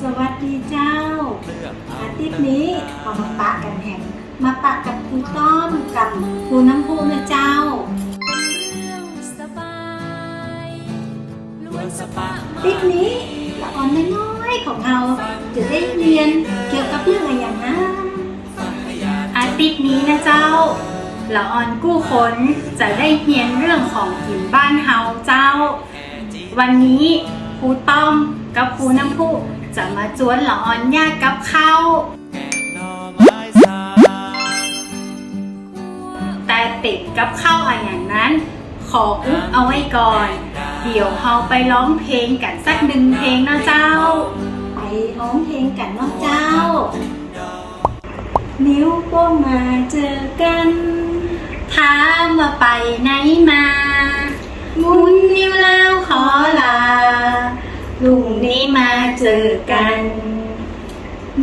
สวัสดีเจ้า อาทิตย์นี้พอมาปะกันแห่ง มาปะกับครูต้อมกับครูน้ำพุนะเจ้าสบายล้วนสปะทิตย์นี้ละออนน้อยๆของเราจะได้เรียนเกี่ยวกับเรื่องอะไรอย่างนะอาทิตย์นี้นะเจ้าละออนกู้ขนจะได้เรียนเรื่องของกินบ้านเฮาเจ้า วันนี้ครูต้อมกับครูน้ำพุ จะมาจวนหลอนยากกับข้าวแต่ติดกับข้าวอะไรอย่างนั้น ขออุบเอาไว้ก่อน เดี๋ยวเฮาไปร้องเพลงกันสักหนึ่งเพลงนะเจ้า ไปร้องเพลงกันเนาะเจ้า นิ้วโป้งมาเจอกันถามว่าไปไหนมาหมุนนิ้วแล้วขอลา ลุงนี้มาเจอกัน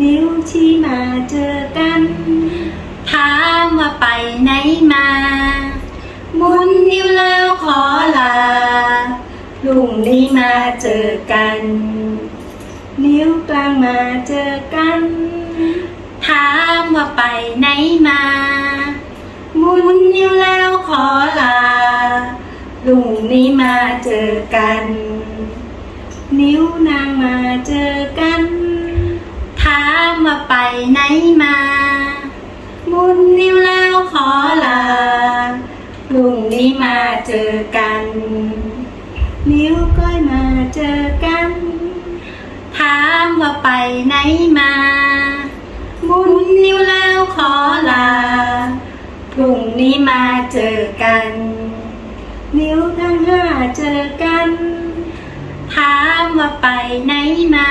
นิ้วชี้มาเจอกันถามว่าไปไหนมาหมุนนิ้วแล้วขอลาลุงนี้มาเจอกัน นิ้วกลางมาเจอกันถามว่าไปไหนมาหมุนนิ้วแล้วขอลาลุงนี้มาเจอกัน นิ้วนางมาเจอกันถามว่าไปไหนมาหมุนนิ้วแล้วขอลาลุงนี้มาเจอกัน นิ้วก้อยมาเจอกันถามว่าไปไหนมาหมุนนิ้วแล้วขอลาพรุ่งนี้มาเจอกัน นิ้วทั้งห้าเจอกัน ถามว่าไปไหนมา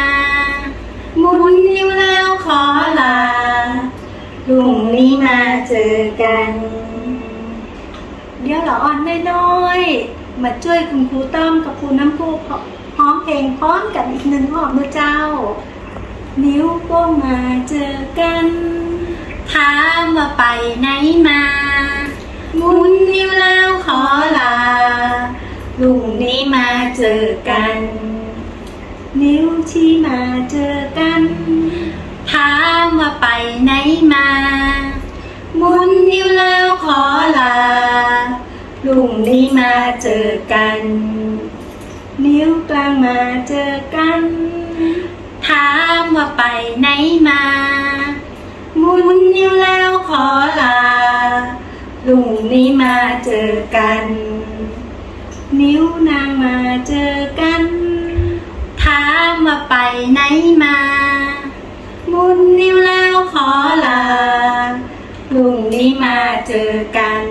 หมุนนิ้วแล้วขอลาพรุ่งนี้มาเจอกัน เดี๋ยวเราอ่อนน้อยๆมาช่วยคุณครูต้อมกับครูน้ำพุพร้อมเพลงพร้อมกันอีกหนึ่งรอบนะเจ้า นิ้วโป้งมาเจอกันถามว่าไปไหนมาหมุนนิ้วแล้วขอลาลุงนี้มาเจอกัน นิ้วชี้มาเจอกัน ถามว่าไปไหนมามุนนิ้วแล้วขอลาลุงนี้มาเจอกัน นิ้วกลางมาเจอกัน ถามว่าไปไหนมามุนนิ้วแล้วขอลาลุงนี้มาเจอกัน นิ้วนางมาเจอกัน ไปไหนมาหมุนนิ้วแล้วขอลาลุงนี้มาเจอกัน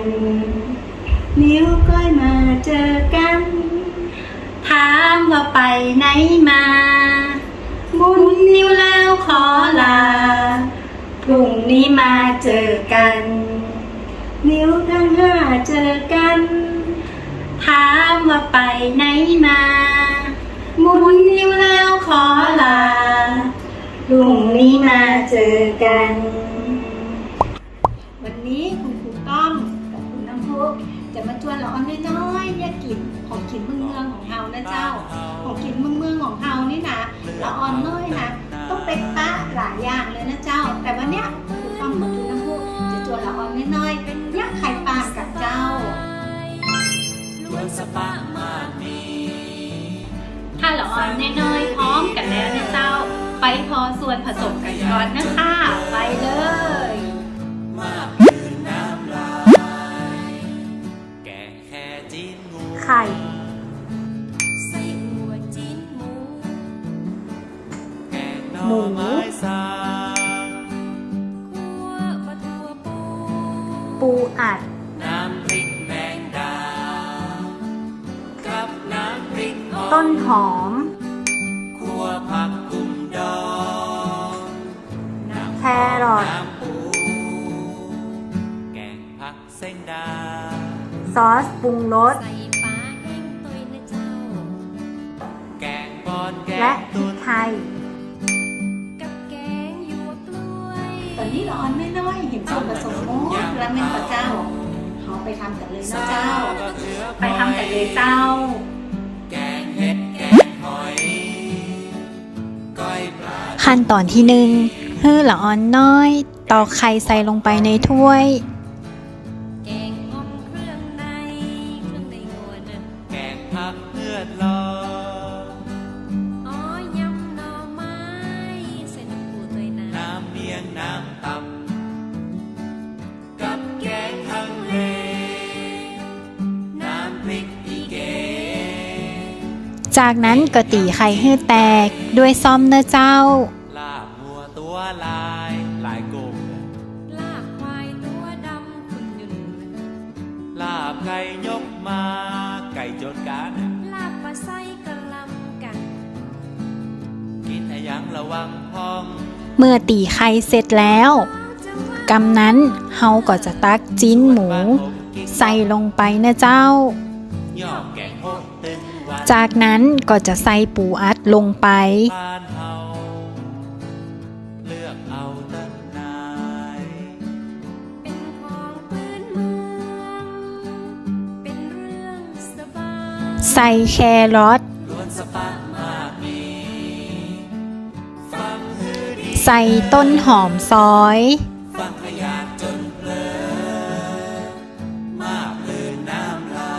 นิ้วก้อยมาเจอกัน ถามว่าไปไหนมาหมุนนิ้วแล้วขอลาพรุ่งนี้มาเจอกัน นิ้วทั้งห้าเจอกัน ถามว่าไปไหนมาหมุนนิ้วแล้ว ขอลาพรุ่งนี้มาเจอกัน วันนี้คุณครูต้อมกับคุณน้ำพุจะมาชวนเราอ้อนน้อยๆเนี่ยกินของกินเมืองเมืองของเฮานะเจ้า ของกินเมืองเมืองของเฮานี่นะเราอ่อนน้อยนะต้องไปปะหลายอย่างเลยนะเจ้า แต่วันเนี้ยครูต้อมกับคุณน้ำพุจะชวนเราอ่อนน้อยๆยักไข่ปลากับเจ้าล้วนสปะมากมีถ้าละออนน้อยๆพร้อ พอส่วนผสมกันก่อนนะคะ ไปเลยไข่หมูหน่อไม้สางคั่วปลาทัวปูปูอัดน้ำพริกแมงดากับน้ำพริกต้นหอม อทน้ำปูแกงผักเส้นดา ซอสปรุงรส ใส่ปลาแห้งตุยนะเจ้า แกงบอนแกและงพริตุกนไทย กับแกงหยวกกล้วย ตอนนี้เราอ่อนน้อยๆเห็นส่วนผสมหมดแล้วเป็นปลาเจ้าเราไปทำกันเลยนะเจ้าไปทำกันเลยเจ้า แกงเห็ดแกงหอยก้อยปลา ขั้นตอนที่หนึ่ง ฮื้อละออนน้อย ตอกไข่ใส่ลงไปในถ้วย แกงอ่อมเครื่องในเครื่องในงัวเนอะแกงผักเพื่อนรออ๋อยำหน่อไม้ใส่น้ำปูตัวยนะน้ำเมียงน้ำตำกับแกงฮังเลน้ำพริกอีเก จากนั้นก็ตีไข่ให้แตกด้วยซ่อมเนื้อเจ้า ลายลายกงลาบควายตัวดำคุณยุนลาบไก่ยกมาไก่จนกันลาบปลาไส้กะลำกัน กินให้ยังระวังพอง เมื่อตีไข่เสร็จแล้วจะว่ากำนั้นเฮาก็จะตักจิ้นหมู ใส่ลงไปนะเจ้าย่อแกงหกตึงวันจากนั้นก็จะใส่ปูอัดลงไป ใส่แครอทใส่ต้นหอมซอยฟังขยาดจนเพลินมากเลยน้ำลา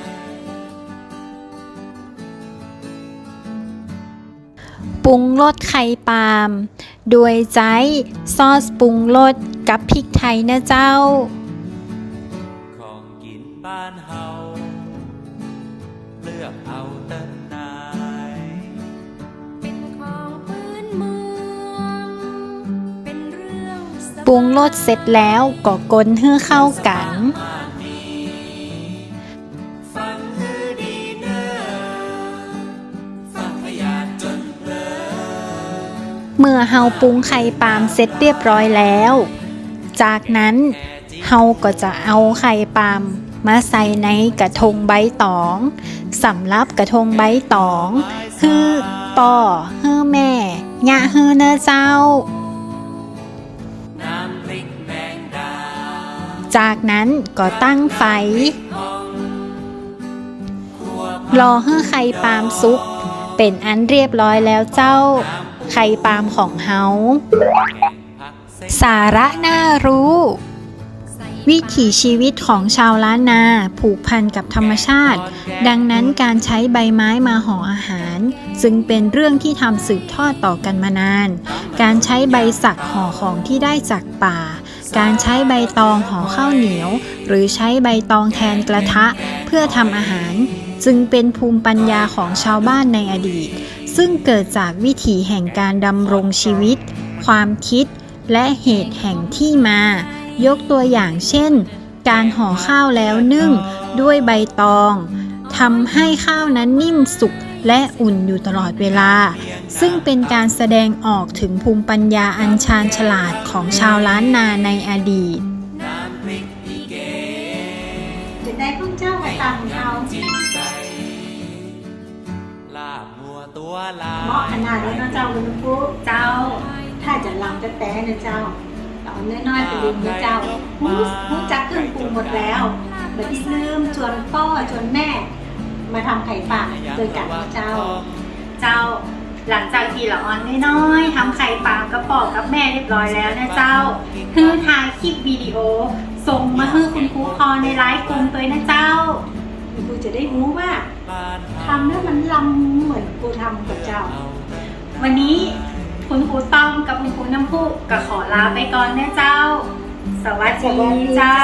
ยปรุงรสไข่ปาล์มด้วยใจซอสปรุงรสกับพริกไทยนะเจ้า ปรุงรสเสร็จแล้วก็กลนให้เข้ากัน เมื่อเฮาปรุงไข่ปาล์มเสร็จเรียบร้อยแล้ว จากนั้นเฮาก็จะเอาไข่ปาล์มมาใส่ในกระทงใบตองสำหรับกระทงใบตองคือป่อฮือแม่ยะฮือเนอเจ้า จากนั้นก็ตั้งไฟ รอให้ไข่ปาล์มสุก เป็นอันเรียบร้อยแล้วเจ้า ไข่ปาล์มของเฮา สาระน่ารู้ วิถีชีวิตของชาวล้านนาผูกพันกับธรรมชาติ ดังนั้นการใช้ใบไม้มาห่ออาหารจึงเป็นเรื่องที่ทำสืบทอดต่อกันมานาน การใช้ใบสักห่อของที่ได้จากป่า การใช้ใบตองห่อข้าวเหนียว หรือใช้ใบตองแทนกระทะ เพื่อทำอาหาร จึงเป็นภูมิปัญญาของชาวบ้านในอดีต ซึ่งเกิดจากวิถีแห่งการดำรงชีวิต ความคิด และเหตุแห่งที่มา ยกตัวอย่างเช่น การห่อข้าวแล้วนึ่งด้วยใบตองทำให้ข้าวนั้นนิ่มสุกและอุ่นอยู่ตลอดเวลา ซึ่งเป็นการแสดงออกถึงภูมิปัญญาอันชาญฉลาดของชาวล้านนาในอดีตน้ำพริกอีเกจะได้พวกเจ้ากับตังเฮาจิ้มไก่ลาบงัวตัวลาเหมาะขยนาดนี้นะเจ้าคุณผู้เจ้า ถ้าจะลำจะแต่นะเจ้าเราเอาน้อยๆไปลืมนะเจ้าหูหูจักเครื่องปรุงหมดแล้วแบบที่ลืมชวนพ่อชวนแม่ มาทำไข่ปลาโดยกันนะเจ้า เจ้า หลังจากที่ละออนน้อยๆทำไข่ปาล์มกระป๋องกับแม่เรียบร้อยแล้วนะเจ้าคือถ่ายคลิปวิดีโอ ส่งมาให้คุณครูพอในไลฟ์กลุ่มตัวนะเจ้ากูจะได้รู้ว่าทำแล้วมันลำเหมือนกูทำกับเจ้า วันนี้คุณครูต้อมกับคุณครูน้ำพุก็ขอลาไปก่อนนะเจ้า สวัสดีเจ้า